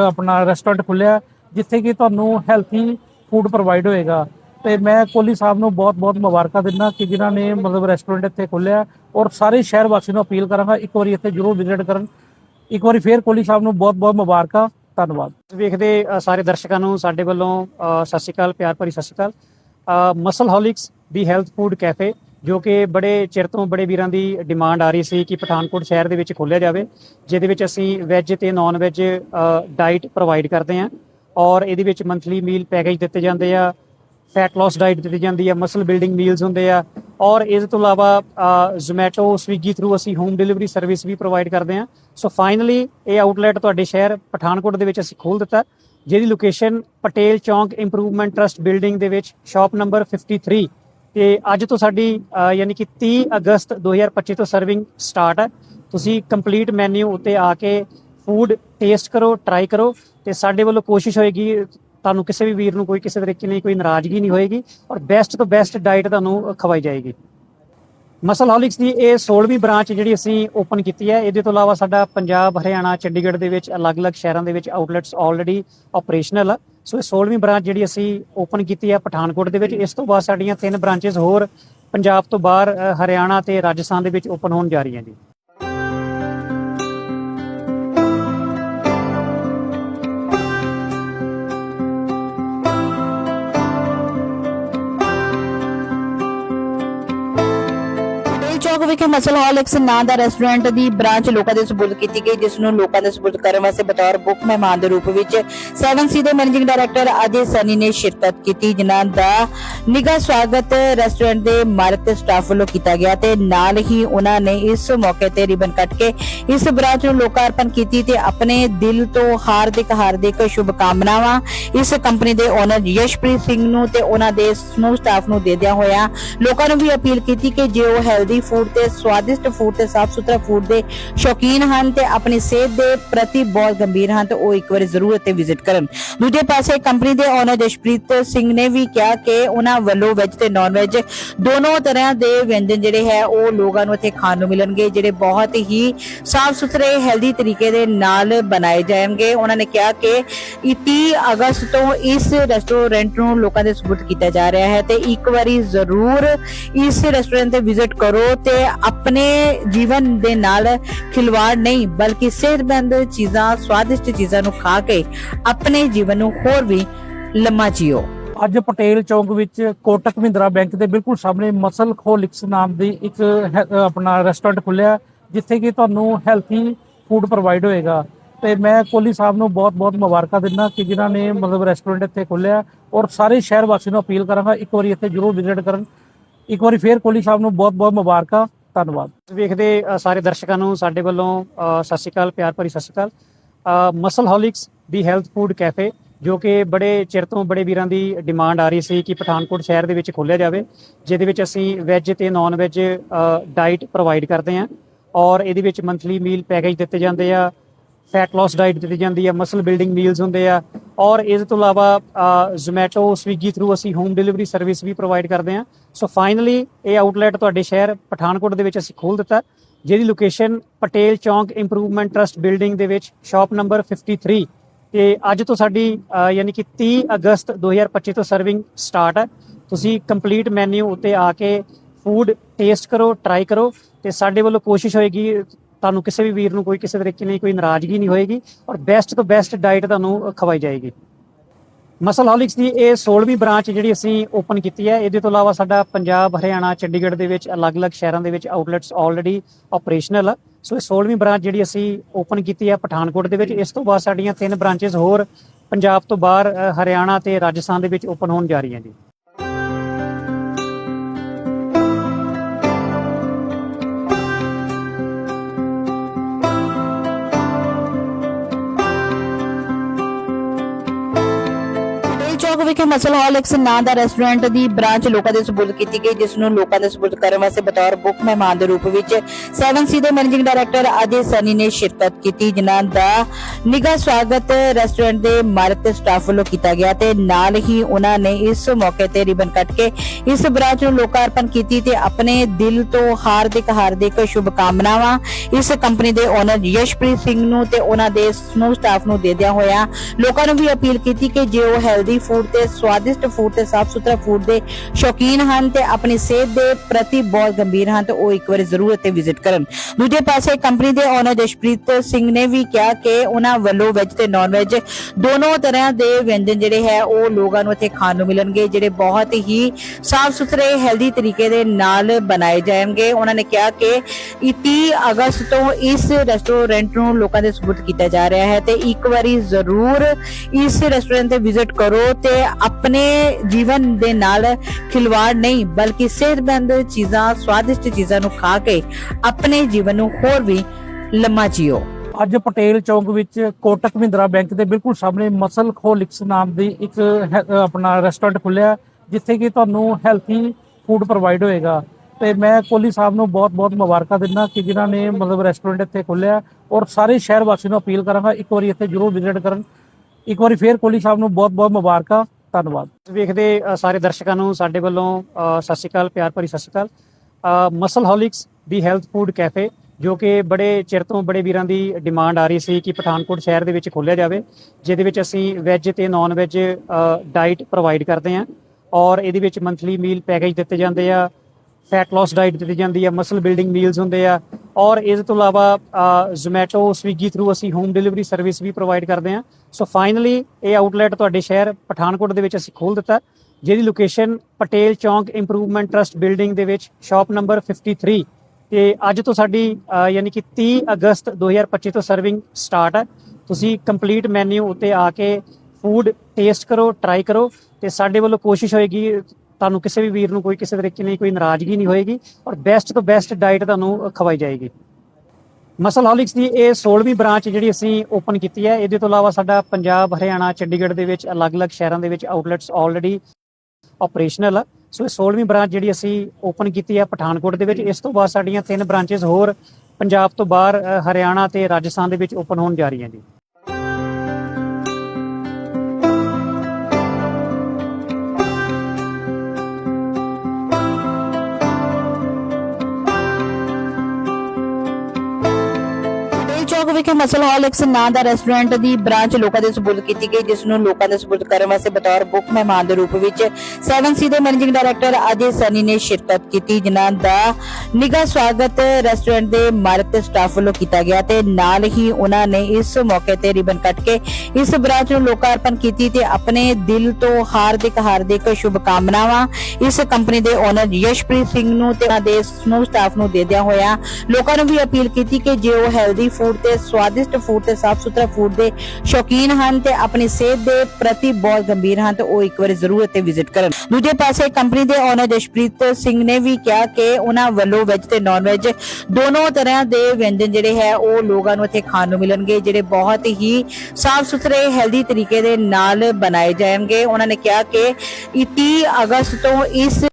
ਆਪਣਾ ਰੈਸਟੋਰੈਂਟ ਖੁੱਲਿਆ, ਜਿੱਥੇ ਕਿ ਤੁਹਾਨੂੰ ਹੈਲਥੀ ਫੂਡ ਪ੍ਰੋਵਾਈਡ ਹੋਏਗਾ। ਤੇ ਮੈਂ ਕੋਹਲੀ ਸਾਹਿਬ ਨੂੰ ਬਹੁਤ-ਬਹੁਤ ਮੁਬਾਰਕਾਂ ਦਿੰਦਾ ਕਿ ਜਿਨ੍ਹਾਂ ਨੇ ਮਤਲਬ ਰੈਸਟੋਰੈਂਟ ਇੱਥੇ ਖੋਲਿਆ, ਔਰ ਸਾਰੇ ਸ਼ਹਿਰ ਵਾਸੀਆਂ ਨੂੰ ਅਪੀਲ ਕਰਾਂਗਾ ਇੱਕ ਵਾਰੀ ਇੱਥੇ ਜ਼ਰੂਰ ਵਿਜ਼ਿਟ ਕਰਨ। ਇੱਕ ਵਾਰੀ ਫੇਰ ਕੋਹਲੀ ਸਾਹਿਬ ਨੂੰ ਬਹੁਤ-ਬਹੁਤ ਮੁਬਾਰਕਾਂ। ਧੰਨਵਾਦ। ਵੇਖਦੇ ਅ, ਸਾਰੇ ਦਰਸ਼ਕਾਂ ਨੂੰ ਸਾਡੇ ਵੱਲੋਂ ਅ, ਸਤਿ ਸ਼੍ਰੀ ਅਕਾਲ ਪਿਆਰ ਭਰੀ ਸਤਿ ਸ਼੍ਰੀ ਅਕਾਲ। ਮਸਲ ਹੌਲਿਕਸ ਦੀ ਹੈਲਥ ਫੂਡ ਕੈਫੇ ਜੋ ਕਿ ਬੜੇ ਚਿਰ ਤੋਂ ਬੜੇ ਵੀਰਾਂ ਦੀ ਡਿਮਾਂਡ ਆ ਰਹੀ ਸੀ ਕਿ ਪਠਾਨਕੋਟ ਸ਼ਹਿਰ ਦੇ ਵਿੱਚ ਖੋਲ੍ਹਿਆ ਜਾਵੇ ਜਿਹਦੇ ਵਿੱਚ ਅਸੀਂ ਵੈਜ ਤੇ ਨਾਨ ਵੈਜ ਡਾਈਟ ਪ੍ਰੋਵਾਈਡ ਕਰਦੇ ਹਾਂ। ਔਰ ਇਹਦੇ ਵਿੱਚ ਮੰਥਲੀ ਮੀਲ ਪੈਕੇਜ ਦਿੱਤੇ ਜਾਂਦੇ ਆ। ਫੈਟ ਲਾਸ ਡਾਈਟ ਦਿੱਤੀ ਜਾਂਦੀ ਹੈ ਮਸਲ ਬਿਲਡਿੰਗ ਮੀਲਸ ਹੁੰਦੇ ਆ। ਔਰ ਇਸ ਤੋਂ ਇਲਾਵਾ ਜ਼ੋਮੈਟੋ ਸਵੀਗੀ ਥਰੂ ਅਸੀਂ ਹੋਮ ਡਿਲੀਵਰੀ ਸਰਵਿਸ ਵੀ ਪ੍ਰੋਵਾਈਡ ਕਰਦੇ ਹਾਂ ਸੋ ਫਾਈਨਲੀ ਇਹ ਆਊਟਲੈਟ ਤੁਹਾਡੇ ਸ਼ਹਿਰ ਪਠਾਨਕੋਟ ਦੇ ਵਿੱਚ ਅਸੀਂ ਖੋਲ ਦਿੱਤਾ, ਜਿਹਦੀ ਲੋਕੇਸ਼ਨ ਪਟੇਲ ਚੌਂਕ ਇੰਪਰੂਵਮੈਂਟ ਟਰਸਟ ਬਿਲਡਿੰਗ ਦੇ ਵਿੱਚ ਸ਼ਾਪ ਨੰਬਰ 53 ਤੇ ਅੱਜ ਤੋਂ ਸਾਡੀ ਯਾਨੀ ਕਿ 30 ਅਗਸਤ 2025 ਤੋਂ ਸਰਵਿੰਗ ਸਟਾਰਟ ਹੈ ਤੁਸੀਂ ਕੰਪਲੀਟ ਮੈਨੂ ਉੱਤੇ ਆ ਕੇ ਫੂਡ ਟੇਸਟ ਕਰੋ ਟਰਾਈ ਕਰੋ। ਤੇ ਸਾਡੇ ਵੱਲੋਂ ਕੋਸ਼ਿਸ਼ ਹੋਏਗੀ ਤੁਹਾਨੂੰ ਕਿਸੇ ਵੀ ਵੀਰ ਨੂੰ ਕੋਈ ਕਿਸੇ ਤਰੀਕੇ ਨਾਲ ਕੋਈ ਨਾਰਾਜ਼ਗੀ ਨਹੀਂ ਹੋਏਗੀ ਔਰ ਬੈਸਟ ਤੋਂ ਬੈਸਟ ਡਾਈਟ ਤੁਹਾਨੂੰ ਖਵਾਈ ਜਾਏਗੀ। ਮਸਲ ਹੌਲਿਕਸ ਦੀ ਇਹ 16ਵੀਂ ਬ੍ਰਾਂਚ ਜਿਹੜੀ ਅਸੀਂ ਓਪਨ ਕੀਤੀ ਹੈ, ਇਹਦੇ ਤੋਂ ਇਲਾਵਾ ਸਾਡਾ ਪੰਜਾਬ, ਹਰਿਆਣਾ, ਚੰਡੀਗੜ੍ਹ ਦੇ ਵਿੱਚ ਅਲੱਗ-ਅਲੱਗ ਸ਼ਹਿਰਾਂ ਦੇ ਵਿੱਚ ਆਊਟਲੈਟਸ ਆਲਰੇਡੀ ਆਪਰੇਸ਼ਨਲ ਆ। ਸੋ ਇਹ 16ਵੀਂ ਬ੍ਰਾਂਚ ਜਿਹੜੀ ਅਸੀਂ ਓਪਨ ਕੀਤੀ ਹੈ ਪਠਾਨਕੋਟ ਦੇ ਵਿੱਚ, ਇਸ ਤੋਂ ਬਾਅਦ ਸਾਡੀਆਂ ਤਿੰਨ ਬ੍ਰਾਂਚਸ ਹੋਰ ਪੰਜਾਬ ਤੋਂ ਬਾਹਰ ਹਰਿਆਣਾ ਤੇ ਰਾਜਸਥਾਨ ਦੇ ਵਿੱਚ ਓਪਨ ਹੋਣ ਜਾ ਰਹੀਆਂ ਜੀ। ਵਿਖੇ ਮਸਲ ਹਾਲਿਕਸ ਨਾਂ ਦਾ ਰੈਸਟੋਰੈਂਟ ਦੀ ਬ੍ਰਾਂਚ ਲੋਕਾਂ ਦੇ ਸਪੁਰਦ ਕੀਤੀ ਗਈ, ਜਿਸ ਨੂੰ ਲੋਕਾਂ ਦੇ ਸਪੁਰਦ ਕਰਨ ਵਾਸਤੇ ਬਤੌਰ ਮੁੱਖ ਮਹਿਮਾਨ ਦੇ ਰੂਪ ਵਿੱਚ 7C ਦੇ ਮੈਨੇਜਿੰਗ ਡਾਇਰੈਕਟਰ ਅਜੇ ਸਨੀ ਨੇ ਸ਼ਿਰਕਤ ਕੀਤੀ, ਜਿਨ੍ਹਾਂ ਦਾ ਨਿੱਘਾ ਸਵਾਗਤ ਰੈਸਟੋਰੈਂਟ ਦੇ ਮਾਲਕ ਤੇ ਸਟਾਫ ਵੱਲੋਂ ਕੀਤਾ ਗਿਆ ਤੇ ਨਾਲ ਹੀ ਉਹਨਾਂ ਨੇ ਇਸ ਮੌਕੇ ਤੇ ਰਿਬਨ ਕੱਟ ਕੇ ਇਸ ਬ੍ਰਾਂਚ ਨੂੰ ਲੋਕਾਰਪਣ ਕੀਤੀ ਤੇ ਆਪਣੇ ਦਿਲ ਤੋਂ ਹਾਰਦਿਕ ਹਾਰਦਿਕ ਸ਼ੁਭ ਕਾਮਨਾਵਾਂ ਇਸ ਕੰਪਨੀ ਦੇ ਓਨਰ ਯਸ਼ਪ੍ਰੀਤ ਸਿੰਘ ਨੂੰ ਤੇ ਉਹਨਾਂ ਦੇ ਸਮੂਹ ਸਟਾਫ ਨੂੰ ਦੇਦਿਆਂ ਹੋਇਆ ਲੋਕਾਂ ਨੂੰ ਵੀ ਅਪੀਲ ਕੀਤੀ ਕਿ ਜੇ ਉਹ ਹੈਲਦੀ ਫੂਡ ਤੇ ਸਵਾਦਿਸ਼ਟ ਫੂਡ ਤੇ ਸਾਫ਼ ਸੁਥਰਾ ਫੂਡ ਦੇ ਸ਼ੌਕੀਨ ਹਨ ਤੇ ਆਪਣੀ ਸਿਹਤ ਦੇ ਪ੍ਰਤੀ ਬਹੁਤ ਗੰਭੀਰ ਹਨ ਤੇ ਉਹ ਇੱਕ ਵਾਰੀ ਜ਼ਰੂਰ ਇੱਥੇ ਵਿਜ਼ਿਟ ਕਰਨ। ਦੂਜੇ ਪਾਸੇ ਕੰਪਨੀ ਦੇ ਓਨਰ ਜਸ਼ਪ੍ਰੀਤ ਸਿੰਘ ਨੇ ਵੀ ਕਿਹਾ ਕਿ ਉਹਨਾਂ ਵੱਲੋਂ ਵੈਜ ਤੇ ਨਾਨ ਵੈਜ ਦੋਨੋਂ ਤਰ੍ਹਾਂ ਦੇ ਵਿਅੰਜਨ ਜਿਹੜੇ ਹੈ ਉਹ ਲੋਕਾਂ ਨੂੰ ਇੱਥੇ ਖਾਣ ਨੂੰ ਮਿਲਣਗੇ, ਜਿਹੜੇ ਬਹੁਤ ਹੀ ਸਾਫ਼ ਸੁਥਰੇ ਹੈਲਦੀ ਤਰੀਕੇ ਦੇ ਨਾਲ ਬਣਾਏ ਜਾਣਗੇ। ਉਹਨਾਂ ਨੇ ਕਿਹਾ ਕਿ ਇਹ 30 ਅਗਸਤ ਤੋਂ ਇਸ ਰੈਸਟੋਰੈਂਟ ਨੂੰ ਲੋਕਾਂ ਦੇ ਸਪੁਰਦ ਕੀਤਾ ਜਾ ਰਿਹਾ ਹੈ ਤੇ ਇੱਕ ਵਾਰੀ ਜ਼ਰੂਰ ਇਸ ਰੈਸਟੋਰੈਂਟ ਤੇ ਵਿਜ਼ਿਟ ਕਰੋ ਤੇ ਆਪਣੇ ਜੀਵਨ ਦੇ ਨਾਲ ਖਿਲਵਾੜ ਨਹੀਂ, ਬਲਕਿ ਸਿਹਤਮੰਦ ਚੀਜ਼ਾਂ, ਸਵਾਦਿਸ਼ਟ ਚੀਜ਼ਾਂ ਨੂੰ ਖਾ ਕੇ ਆਪਣੇ ਜੀਵਨ ਨੂੰ ਹੋਰ ਵੀ ਲੰਮਾ ਜੀਓ। ਅੱਜ ਪਟੇਲ ਚੌਂਕ ਵਿੱਚ ਕੋਟਕ ਮਹਿੰਦਰਾ ਬੈਂਕ ਦੇ ਬਿਲਕੁਲ ਸਾਹਮਣੇ ਮਸਲ ਖੋਲਿਕਸ ਨਾਮ ਦੀ ਇੱਕ ਆਪਣਾ ਰੈਸਟੋਰੈਂਟ ਖੁੱਲਿਆ ਜਿੱਥੇ ਕਿ ਤੁਹਾਨੂੰ ਹੈਲਥੀ ਫੂਡ ਪ੍ਰੋਵਾਈਡ ਹੋਏਗਾ। ਤੇ ਮੈਂ ਕੋਹਲੀ ਸਾਹਿਬ ਨੂੰ ਬਹੁਤ-ਬਹੁਤ ਮੁਬਾਰਕਾਂ ਦਿੰਦਾ ਕਿ ਜਿਨ੍ਹਾਂ ਨੇ ਮਤਲਬ ਰੈਸਟੋਰੈਂਟ ਇੱਥੇ ਖੋਲਿਆ ਔਰ ਸਾਰੇ ਸ਼ਹਿਰ ਵਾਸੀਆਂ ਨੂੰ ਅਪੀਲ ਕਰਾਂਗਾ ਇੱਕ ਵਾਰੀ ਇੱਥੇ ਜ਼ਰੂਰ ਵਿਜ਼ਿਟ ਕਰਨ। ਇੱਕ ਵਾਰੀ ਫੇਰ ਕੋਹਲੀ ਸਾਹਿਬ ਨੂੰ ਬਹੁਤ-ਬਹੁਤ ਮੁਬਾਰਕਾਂ। ਧੰਨਵਾਦ। ਵੇਖਦੇ ਅ, ਸਾਰੇ ਦਰਸ਼ਕਾਂ ਨੂੰ ਸਾਡੇ ਵੱਲੋਂ ਅ, ਸਤਿ ਸ਼੍ਰੀ ਅਕਾਲ ਪਿਆਰ ਭਰੀ ਸਤਿ ਸ਼੍ਰੀ ਅਕਾਲ। ਮਸਲ ਹੌਲਿਕਸ ਦੀ ਹੈਲਥ ਫੂਡ ਕੈਫੇ ਜੋ ਕਿ ਬੜੇ ਚਿਰ ਤੋਂ ਬੜੇ ਵੀਰਾਂ ਦੀ ਡਿਮਾਂਡ ਆ ਰਹੀ ਸੀ ਕਿ ਪਠਾਨਕੋਟ ਸ਼ਹਿਰ ਦੇ ਵਿੱਚ ਖੋਲ੍ਹਿਆ ਜਾਵੇ ਜਿਹਦੇ ਵਿੱਚ ਅਸੀਂ ਵੈਜ ਤੇ ਨਾਨ ਵੈਜ ਡਾਈਟ ਪ੍ਰੋਵਾਈਡ ਕਰਦੇ ਹਾਂ। ਔਰ ਇਹਦੇ ਵਿੱਚ ਮੰਥਲੀ ਮੀਲ ਪੈਕੇਜ ਦਿੱਤੇ ਜਾਂਦੇ ਆ ਫੈਟ ਲਾਸ ਡਾਈਟ ਦਿੱਤੀ ਜਾਂਦੀ ਆ ਮਸਲ ਬਿਲਡਿੰਗ ਮੀਲਸ ਹੁੰਦੇ ਆ। ਔਰ ਇਸ ਤੋਂ ਇਲਾਵਾ ਜ਼ੋਮੈਟੋ ਸਵੀਗੀ ਥਰੂ ਅਸੀਂ ਹੋਮ ਡਿਲੀਵਰੀ ਸਰਵਿਸ ਵੀ ਪ੍ਰੋਵਾਈਡ ਕਰਦੇ ਹਾਂ। ਸੋ ਫਾਈਨਲੀ ਇਹ ਆਊਟਲੈਟ ਤੁਹਾਡੇ ਸ਼ਹਿਰ ਪਠਾਨਕੋਟ ਦੇ ਵਿੱਚ ਅਸੀਂ ਖੋਲ ਦਿੱਤਾ। ਜਿਹਦੀ ਲੋਕੇਸ਼ਨ ਪਟੇਲ ਚੌਂਕ ਇੰਪਰੂਵਮੈਂਟ ਟਰਸਟ ਬਿਲਡਿੰਗ ਦੇ ਵਿੱਚ ਸ਼ਾਪ ਨੰਬਰ 53 ਤੇ ਅੱਜ ਤੋਂ ਸਾਡੀ ਯਾਨੀ ਕਿ 30 ਅਗਸਤ 2025 ਤੋਂ ਸਰਵਿੰਗ ਸਟਾਰਟ ਹੈ। ਤੁਸੀਂ ਕੰਪਲੀਟ ਮੈਨੂ ਉੱਤੇ ਆ ਕੇ ਫੂਡ ਟੇਸਟ ਕਰੋ ਟਰਾਈ ਕਰੋ। ਤੇ ਸਾਡੇ ਵੱਲੋਂ ਕੋਸ਼ਿਸ਼ ਹੋਏਗੀ, ਤੁਹਾਨੂੰ ਕਿਸੇ ਵੀ ਵੀਰ ਨੂੰ ਕੋਈ ਕਿਸੇ ਤਰੀਕੇ ਦੀ ਕੋਈ ਨਾਰਾਜ਼ਗੀ ਨਹੀਂ ਹੋਏਗੀ। ਔਰ ਬੈਸਟ ਤੋਂ ਬੈਸਟ ਡਾਈਟ ਤੁਹਾਨੂੰ ਖਵਾਈ ਜਾਏਗੀ। ਮਸਲ ਹੌਲਿਕਸ ਦੀ ਇਹ 16ਵੀਂ ਬ੍ਰਾਂਚ ਜਿਹੜੀ ਅਸੀਂ ਓਪਨ ਕੀਤੀ ਹੈ, ਇਹਦੇ ਤੋਂ ਇਲਾਵਾ ਸਾਡਾ ਪੰਜਾਬ, ਹਰਿਆਣਾ, ਚੰਡੀਗੜ੍ਹ ਦੇ ਵਿੱਚ ਅਲੱਗ-ਅਲੱਗ ਸ਼ਹਿਰਾਂ ਦੇ ਵਿੱਚ ਆਊਟਲੈਟਸ ਆਲਰੇਡੀ ਆਪਰੇਸ਼ਨਲ ਆ। ਸੋ ਇਹ 16ਵੀਂ ਬ੍ਰਾਂਚ ਜਿਹੜੀ ਅਸੀਂ ਓਪਨ ਕੀਤੀ ਹੈ ਪਠਾਨਕੋਟ ਦੇ ਵਿੱਚ, ਇਸ ਤੋਂ ਬਾਅਦ ਸਾਡੀਆਂ ਤਿੰਨ ਬ੍ਰਾਂਚਸ ਹੋਰ ਪੰਜਾਬ ਤੋਂ ਬਾਹਰ ਹਰਿਆਣਾ ਤੇ ਰਾਜਸਥਾਨ ਦੇ ਵਿੱਚ ਓਪਨ ਹੋਣ ਜਾ ਰਹੀਆਂ ਜੀ। ਵਿਖੇ ਮਸਲ ਹਾਲਿਕਸ ਨਾਂ ਦਾ ਰੈਸਟੋਰੈਂਟ ਦੀ ਬ੍ਰਾਂਚ ਲੋਕਾਂ ਦੇ ਸਪੁਰਦ ਕੀਤੀ ਗਈ, ਜਿਸ ਨੂੰ ਲੋਕਾਂ ਦੇ ਸਪੁਰਦ ਕਰਨ ਵਾਸਤੇ ਬਤੌਰ ਮੁੱਖ ਮਹਿਮਾਨ ਦੇ ਰੂਪ ਵਿੱਚ 7C ਦੇ ਮੈਨੇਜਿੰਗ ਡਾਇਰੈਕਟਰ ਅਜੇ ਸਨੀ ਨੇ ਸ਼ਿਰਕਤ ਕੀਤੀ, ਜਿਨ੍ਹਾਂ ਦਾ ਨਿੱਘਾ ਸਵਾਗਤ ਰੈਸਟੋਰੈਂਟ ਦੇ ਮਾਲਕ ਤੇ ਸਟਾਫ ਵੱਲੋਂ ਕੀਤਾ ਗਿਆ ਤੇ ਨਾਲ ਹੀ ਉਹਨਾਂ ਨੇ ਇਸ ਮੌਕੇ ਤੇ ਰਿਬਨ ਕੱਟ ਕੇ ਇਸ ਬ੍ਰਾਂਚ ਨੂੰ ਲੋਕਾਰਪਣ ਕੀਤੀ ਤੇ ਆਪਣੇ ਦਿਲ ਤੋਂ ਹਾਰਦਿਕ ਹਾਰਦਿਕ ਸ਼ੁਭ ਕਾਮਨਾਵਾਂ ਇਸ ਕੰਪਨੀ ਦੇ ਓਨਰ ਯਸ਼ਪ੍ਰੀਤ ਸਿੰਘ ਨੂੰ ਤੇ ਉਹਨਾਂ ਦੇ ਸਮੂਹ ਸਟਾਫ ਨੂੰ ਦੇਦਿਆਂ ਹੋਇਆ ਲੋਕਾਂ ਨੂੰ ਵੀ ਅਪੀਲ ਕੀਤੀ ਕਿ ਜੇ ਉਹ ਹੈਲਦੀ ਫੂਡ ਤੇ ਦੇ ਸਵਾਦਿਸ਼ਟ ਫੂਡ ਤੇ ਸਾਫ਼ ਸੁਥਰਾ ਫੂਡ ਦੇ ਸ਼ੌਕੀਨ ਹਨ ਤੇ ਆਪਣੀ ਸਿਹਤ ਦੇ ਪ੍ਰਤੀ ਬਹੁਤ ਗੰਭੀਰ ਹਨ ਤੇ ਉਹ ਇੱਕ ਵਾਰੀ ਜ਼ਰੂਰ ਇੱਥੇ ਵਿਜ਼ਿਟ ਕਰਨ। ਦੂਜੇ ਪਾਸੇ ਕੰਪਨੀ ਦੇ ਓਨਰ ਜਸ਼ਪ੍ਰੀਤ ਸਿੰਘ ਨੇ ਵੀ ਕਿਹਾ ਕਿ ਉਹਨਾਂ ਵੱਲੋਂ ਵੈਜ ਤੇ ਨਾਨ ਵੈਜ ਦੋਨੋਂ ਤਰ੍ਹਾਂ ਦੇ ਵਿਅੰਜਨ ਜਿਹੜੇ ਹੈ, ਉਹ ਲੋਕਾਂ ਨੂੰ ਇੱਥੇ ਖਾਣ ਨੂੰ ਮਿਲਣਗੇ, ਜਿਹੜੇ ਬਹੁਤ ਹੀ ਸਾਫ਼ ਸੁਥਰੇ ਹੈਲਦੀ ਤਰੀਕੇ ਦੇ ਨਾਲ ਬਣਾਏ ਜਾਣਗੇ। ਉਹਨਾਂ ਨੇ ਕਿਹਾ ਕਿ 30 ਅਗਸਤ ਤੋਂ ਇਸ ਰੈਸਟੋਰੈਂਟ ਨੂੰ ਲੋਕਾਂ ਦੇ ਸਪੁਰਦ ਕੀਤਾ ਜਾ ਰਿਹਾ ਹੈ ਤੇ ਇੱਕ ਵਾਰੀ ਜ਼ਰੂਰ ਇਸ ਰੈਸਟੋਰੈਂਟ ਤੇ ਵਿਜ਼ਿਟ ਕਰੋ ਤੇ ਆਪਣੇ ਜੀਵਨ ਦੇ ਨਾਲ ਖਿਲਵਾੜ ਨਹੀਂ, ਬਲਕਿ ਸਿਹਤਮੰਦ ਚੀਜ਼ਾਂ, ਸਵਾਦਿਸ਼ਟ ਚੀਜ਼ਾਂ ਨੂੰ ਖਾ ਕੇ ਆਪਣੇ ਜੀਵਨ ਨੂੰ ਹੋਰ ਵੀ ਲੰਮਾ ਜੀਓ। ਅੱਜ ਪਟੇਲ ਚੌਂਕ ਵਿੱਚ ਕੋਟਕ ਮਹਿੰਦਰਾ ਬੈਂਕ ਦੇ ਬਿਲਕੁਲ ਸਾਹਮਣੇ ਮਸਲ ਖੋਲਿਕਸ ਨਾਮ ਦੀ ਇੱਕ ਆਪਣਾ ਰੈਸਟੋਰੈਂਟ ਖੁੱਲਿਆ, ਜਿੱਥੇ ਕਿ ਤੁਹਾਨੂੰ ਹੈਲਥੀ ਫੂਡ ਪ੍ਰੋਵਾਈਡ ਹੋਏਗਾ। ਤੇ ਮੈਂ ਕੋਹਲੀ ਸਾਹਿਬ ਨੂੰ ਬਹੁਤ-ਬਹੁਤ ਮੁਬਾਰਕਾਂ ਦਿੰਦਾ ਕਿ ਜਿਨ੍ਹਾਂ ਨੇ ਮਤਲਬ ਰੈਸਟੋਰੈਂਟ ਇੱਥੇ ਖੋਲਿਆ, ਔਰ ਸਾਰੇ ਸ਼ਹਿਰ ਵਾਸੀਆਂ ਨੂੰ ਅਪੀਲ ਕਰਾਂਗਾ ਇੱਕ ਵਾਰੀ ਇੱਥੇ ਜ਼ਰੂਰ ਵਿਜ਼ਿਟ ਕਰਨ। ਇੱਕ ਵਾਰੀ ਫੇਰ ਕੋਹਲੀ ਸਾਹਿਬ ਨੂੰ ਬਹੁਤ-ਬਹੁਤ ਮੁਬਾਰਕਾਂ। ਧੰਨਵਾਦ। ਵੇਖਦੇ ਅ, ਸਾਰੇ ਦਰਸ਼ਕਾਂ ਨੂੰ ਸਾਡੇ ਵੱਲੋਂ ਅ, ਸਤਿ ਸ਼੍ਰੀ ਅਕਾਲ ਪਿਆਰ ਭਰੀ ਸਤਿ ਸ਼੍ਰੀ ਅਕਾਲ। ਮਸਲ ਹੌਲਿਕਸ ਦੀ ਹੈਲਥ ਫੂਡ ਕੈਫੇ ਜੋ ਕਿ ਬੜੇ ਚਿਰ ਤੋਂ ਬੜੇ ਵੀਰਾਂ ਦੀ ਡਿਮਾਂਡ ਆ ਰਹੀ ਸੀ ਕਿ ਪਠਾਨਕੋਟ ਸ਼ਹਿਰ ਦੇ ਵਿੱਚ ਖੋਲ੍ਹਿਆ ਜਾਵੇ ਜਿਹਦੇ ਵਿੱਚ ਅਸੀਂ ਵੈਜ ਤੇ ਨਾਨ ਵੈਜ ਡਾਈਟ ਪ੍ਰੋਵਾਈਡ ਕਰਦੇ ਹਾਂ। ਔਰ ਇਹਦੇ ਵਿੱਚ ਮੰਥਲੀ ਮੀਲ ਪੈਕੇਜ ਦਿੱਤੇ ਜਾਂਦੇ ਆ। ਫੈਟ ਲਾਸ ਡਾਈਟ ਦਿੱਤੀ ਜਾਂਦੀ ਆ ਮਸਲ ਬਿਲਡਿੰਗ ਮੀਲਸ ਹੁੰਦੇ ਆ, ਔਰ ਇਸ ਤੋਂ ਇਲਾਵਾ ਜ਼ੋਮੈਟੋ ਸਵੀਗੀ ਥਰੂ ਅਸੀਂ ਹੋਮ ਡਿਲੀਵਰੀ ਸਰਵਿਸ ਵੀ ਪ੍ਰੋਵਾਈਡ ਕਰਦੇ ਹਾਂ। ਸੋ ਫਾਈਨਲੀ ਇਹ ਆਊਟਲੈਟ ਤੁਹਾਡੇ ਸ਼ਹਿਰ ਪਠਾਨਕੋਟ ਦੇ ਵਿੱਚ ਅਸੀਂ ਖੋਲ ਦਿੱਤਾ, ਜਿਹਦੀ ਲੋਕੇਸ਼ਨ ਪਟੇਲ ਚੌਂਕ ਇੰਪਰੂਵਮੈਂਟ ਟਰਸਟ ਬਿਲਡਿੰਗ ਦੇ ਵਿੱਚ ਸ਼ਾਪ ਨੰਬਰ 53 ਤੇ ਅੱਜ ਤੋਂ ਸਾਡੀ ਯਾਨੀ ਕਿ 30 ਅਗਸਤ 2025 ਤੋਂ ਸਰਵਿੰਗ ਸਟਾਰਟ ਹੈ ਤੁਸੀਂ ਕੰਪਲੀਟ ਮੈਨੂ ਉੱਤੇ ਆ ਕੇ ਫੂਡ ਟੇਸਟ ਕਰੋ ਟਰਾਈ ਕਰੋ, ਤੇ ਸਾਡੇ ਵੱਲੋਂ ਕੋਸ਼ਿਸ਼ ਹੋਏਗੀ ਤੁਹਾਨੂੰ ਕਿਸੇ ਵੀ ਵੀਰ ਨੂੰ ਕੋਈ ਕਿਸੇ ਤਰੀਕੇ ਦੀ ਕੋਈ ਨਾਰਾਜ਼ਗੀ ਨਹੀਂ ਹੋਏਗੀ ਔਰ ਬੈਸਟ ਤੋਂ ਬੈਸਟ ਡਾਈਟ ਤੁਹਾਨੂੰ ਖਵਾਈ ਜਾਏਗੀ। ਮਸਲ ਹੌਲਿਕਸ ਦੀ ਇਹ 16ਵੀਂ ਬ੍ਰਾਂਚ ਜਿਹੜੀ ਅਸੀਂ ਓਪਨ ਕੀਤੀ ਹੈ, ਇਹਦੇ ਤੋਂ ਇਲਾਵਾ ਸਾਡਾ ਪੰਜਾਬ, ਹਰਿਆਣਾ, ਚੰਡੀਗੜ੍ਹ ਦੇ ਵਿੱਚ ਅਲੱਗ-ਅਲੱਗ ਸ਼ਹਿਰਾਂ ਦੇ ਵਿੱਚ ਆਊਟਲੈਟਸ ਆਲਰੇਡੀ ਆਪਰੇਸ਼ਨਲ ਆ। ਸੋ ਇਹ 16ਵੀਂ ਬ੍ਰਾਂਚ ਜਿਹੜੀ ਅਸੀਂ ਓਪਨ ਕੀਤੀ ਹੈ ਪਠਾਨਕੋਟ ਦੇ ਵਿੱਚ, ਇਸ ਤੋਂ ਬਾਅਦ ਸਾਡੀਆਂ ਤਿੰਨ ਬ੍ਰਾਂਚਸ ਹੋਰ ਪੰਜਾਬ ਤੋਂ ਬਾਹਰ ਹਰਿਆਣਾ ਤੇ ਰਾਜਸਥਾਨ ਦੇ ਵਿੱਚ ਓਪਨ ਹੋਣ ਜਾ ਰਹੀਆਂ ਜੀ। ਵਿਖੇ ਮਸਲ ਹਾਲਿਕਸ ਨਾਂ ਦਾ ਰੈਸਟੋਰੈਂਟ ਦੀ ਬ੍ਰਾਂਚ ਲੋਕਾਂ ਦੇ ਸਪੁਰਦ ਕੀਤੀ ਗਈ, ਜਿਸ ਨੂੰ ਲੋਕਾਂ ਦੇ ਸਪੁਰਦ ਕਰਨ ਵਾਸਤੇ ਬਤੌਰ ਮੁੱਖ ਮਹਿਮਾਨ ਦੇ ਰੂਪ ਵਿੱਚ 7C ਦੇ ਮੈਨੇਜਿੰਗ ਡਾਇਰੈਕਟਰ ਅਜੇ ਸਨੀ ਨੇ ਸ਼ਿਰਕਤ ਕੀਤੀ, ਜਿਨ੍ਹਾਂ ਦਾ ਨਿੱਘਾ ਸਵਾਗਤ ਰੈਸਟੋਰੈਂਟ ਦੇ ਮਾਲਕ ਤੇ ਸਟਾਫ ਵੱਲੋਂ ਕੀਤਾ ਗਿਆ ਤੇ ਨਾਲ ਹੀ ਉਹਨਾਂ ਨੇ ਇਸ ਮੌਕੇ ਤੇ ਰਿਬਨ ਕੱਟ ਕੇ ਇਸ ਬ੍ਰਾਂਚ ਨੂੰ ਲੋਕਾਰਪਣ ਕੀਤੀ ਤੇ ਆਪਣੇ ਦਿਲ ਤੋਂ ਹਾਰਦਿਕ ਹਾਰਦਿਕ ਸ਼ੁਭ ਕਾਮਨਾਵਾਂ ਇਸ ਕੰਪਨੀ ਦੇ ਓਨਰ ਯਸ਼ਪ੍ਰੀਤ ਸਿੰਘ ਨੂੰ ਤੇ ਉਹਨਾਂ ਦੇ ਸਟਾਫ ਨੂੰ ਦੇਦਿਆਂ ਹੋਇਆ ਲੋਕਾਂ ਨੂੰ ਵੀ ਅਪੀਲ ਕੀਤੀ ਕਿ ਜੇ ਉਹ ਹੈਲਦੀ ਫੂਡ ਤੇ ਸਵਾਦਿਸ਼ਟ ਫੂਡ ਤੇ ਸਾਫ਼ ਸੁਥਰਾ ਫੂਡ ਦੇ ਸ਼ੌਕੀਨ ਹਨ ਤੇ ਆਪਣੀ ਸਿਹਤ ਦੇ ਪ੍ਰਤੀ ਬਹੁਤ ਗੰਭੀਰ ਹਨ ਤੇ ਉਹ ਇੱਕ ਵਾਰੀ ਜ਼ਰੂਰ ਇੱਥੇ ਵਿਜ਼ਿਟ ਕਰਨ। ਦੂਜੇ ਪਾਸੇ ਕੰਪਨੀ ਦੇ ਓਨਰ ਜਸ਼ਪ੍ਰੀਤ ਸਿੰਘ ਨੇ ਵੀ ਕਿਹਾ ਕਿ ਉਹਨਾਂ ਵੱਲੋਂ ਵੈਜ ਤੇ ਨਾਨ ਵੈਜ ਦੋਨੋਂ ਤਰ੍ਹਾਂ ਦੇ ਵਿਅੰਜਨ ਜਿਹੜੇ ਹੈ ਉਹ ਲੋਕਾਂ ਨੂੰ ਇੱਥੇ ਖਾਣ ਨੂੰ ਮਿਲਣਗੇ, ਜਿਹੜੇ ਬਹੁਤ ਹੀ ਸਾਫ਼ ਸੁਥਰੇ ਹੈਲਦੀ ਤਰੀਕੇ ਦੇ ਨਾਲ ਬਣਾਏ ਜਾਣਗੇ। ਉਹਨਾਂ ਨੇ ਕਿਹਾ ਕਿ ਇਹ 30 ਅਗਸਤ ਤੋਂ ਇਸ